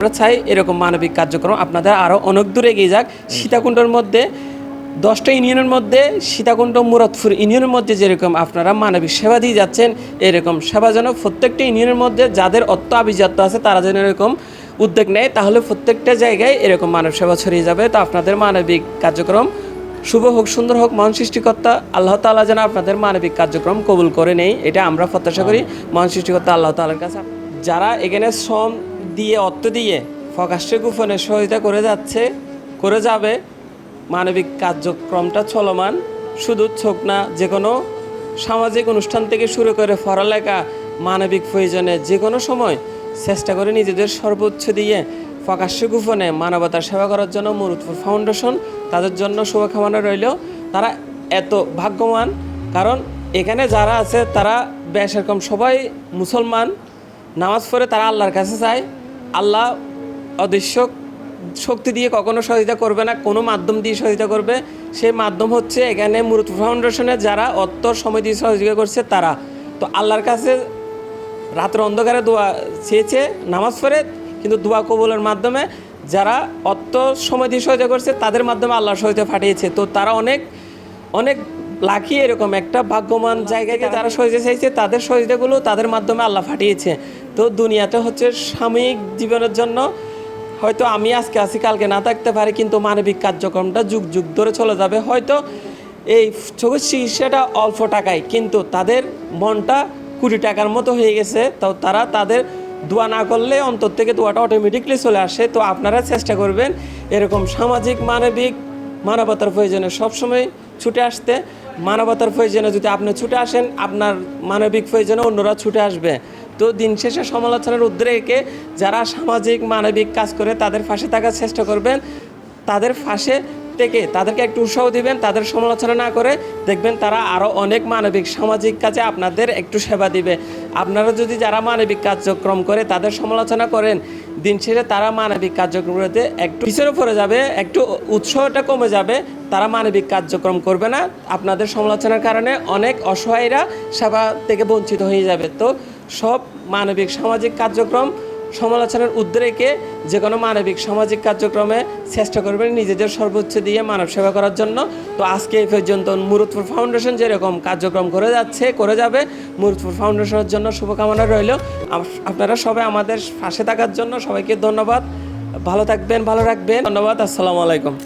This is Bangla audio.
আমরা চাই এরকম মানবিক কার্যক্রম আপনাদের আরও অনেক দূরে এগিয়ে যাক। সীতাকুণ্ডের মধ্যে, দশটা ইউনিয়নের মধ্যে, সীতাকুণ্ড, মুরাদপুর ইউনিয়নের মধ্যে যেরকম আপনারা মানবিক সেবা দিয়ে যাচ্ছেন, এরকম সেবা যেন প্রত্যেকটা ইউনিয়নের মধ্যে যাদের অর্থ আভিজাত্য আছে, তারা যেন এরকম উদ্যোগ নেয়, তাহলে প্রত্যেকটা জায়গায় এরকম মানব সেবা ছড়িয়ে যাবে। তো আপনাদের মানবিক কার্যক্রম শুভ হোক, সুন্দর হোক, মহান সৃষ্টিকর্তা, আল্লাহ তাআলা যেন আপনাদের মানবিক কার্যক্রম কবুল করে নেই এটা আমরা প্রত্যাশা করি। মহান সৃষ্টিকর্তা, আল্লাহ তাআলার কাছে, যারা এখানে শ্রম দিয়ে, অর্থ দিয়ে ফকাশে গোপনে সহায়তা করে যাচ্ছে, করে যাবে। মানবিক কার্যক্রমটা চলমান, শুধু ছোক না যে কোনো সামাজিক অনুষ্ঠান থেকে শুরু করে পড়ালেখা, মানবিক প্রয়োজনে যে কোনো সময় চেষ্টা করে নিজেদের সর্বোচ্চ দিয়ে প্রকাশ্য গোপনে মানবতার সেবা করার জন্য মুরুদপুর ফাউন্ডেশন তাদের জন্য শুভকামনা রইল। তারা এত ভাগ্যবান, কারণ এখানে যারা আছে তারা বেশ এরকম সবাই মুসলমান। নামাজ পড়ে তারা আল্লাহর কাছে চায় আল্লাহ অদৃশ্য শক্তি দিয়ে কখনো সহযোগিতা করবে না, কোনো মাধ্যম দিয়ে সহযোগিতা করবে। সেই মাধ্যম হচ্ছে এখানে মুরুত ফাউন্ডেশনে যারা অর্থ, সময় দিয়ে সহযোগিতা করছে তারা। তো আল্লাহর কাছে রাতের অন্ধকারে দোয়া চেয়েছে, নামাজ পড়ে, কিন্তু দোয়া কবুলের মাধ্যমে যারা অর্থ, সময় দিয়ে সহযোগিতা করছে তাদের মাধ্যমে আল্লাহর সহযোগিতা পাঠিয়েছে। তো তারা অনেক অনেক লাকি এরকম একটা ভাগ্যবান জায়গায় যারা সহযোগিতা চাইছে তাদের সহযোগিতাগুলো তাদের মাধ্যমে আল্লাহ ফাটিয়েছে তো দুনিয়াটা হচ্ছে সাময়িক জীবনের জন্য। হয়তো আমি আজকে আছি কালকে না থাকতে পারি কিন্তু মানবিক কার্যক্রমটা যুগ যুগ ধরে চলে যাবে। হয়তো এই চোখের চিকিৎসাটা অল্প টাকায় কিন্তু তাদের মনটা কুড়ি টাকার মতো হয়ে গেছে। তো তারা তাদের দোয়া না করলে অন্তর থেকে দোয়াটা অটোমেটিকলি চলে আসে। তো আপনারা চেষ্টা করবেন এরকম সামাজিক মানবিক মানবতার প্রয়োজনে সবসময় ছুটে আসতে। মানবতার প্রয়োজনে যদি আপনি ছুটে আসেন, আপনার মানবিক প্রয়োজনে অন্যরা ছুটে আসবে। তো দিন শেষে সমালোচনার উদ্রেকে যারা সামাজিক, মানবিক কাজ করে, তাদের ফাঁসে থাকার চেষ্টা করবেন। তাদের পাশে থেকে তাদেরকে একটু উৎসাহ দিবেন, তাদের সমালোচনা না করে দেখবেন তারা আরও অনেক মানবিক, সামাজিক কাজে আপনাদের একটু সেবা দিবে। আপনারা যদি যারা মানবিক কার্যক্রম করে তাদের সমালোচনা করেন, দিন শেষে তারা মানবিক কার্যক্রমতে একটু পিছনে পড়ে যাবে, একটু উৎসাহটা কমে যাবে, তারা মানবিক কার্যক্রম করবে না। আপনাদের সমালোচনার কারণে অনেক অসহায়রা সেবা থেকে বঞ্চিত হয়ে যাবে। তো সব মানবিক, সামাজিক কার্যক্রম সমালোচনার উদ্রেকে যে কোনো মানবিক সামাজিক কার্যক্রমে চেষ্টা করবেন নিজেদের সর্বোচ্চ দিয়ে মানব সেবা করার জন্য। তো আজকে এই পর্যন্ত মুরুদপুর ফাউন্ডেশন যেরকম কার্যক্রম করে যাচ্ছে, করে যাবে মুরুদপুর ফাউন্ডেশনের জন্য শুভকামনা রইল। আপ- আপনারা সবাই আমাদের পাশে থাকার জন্য সবাইকে ধন্যবাদ। ভালো থাকবেন, ভালো রাখবেন। ধন্যবাদ, আসসালামু আলাইকুম।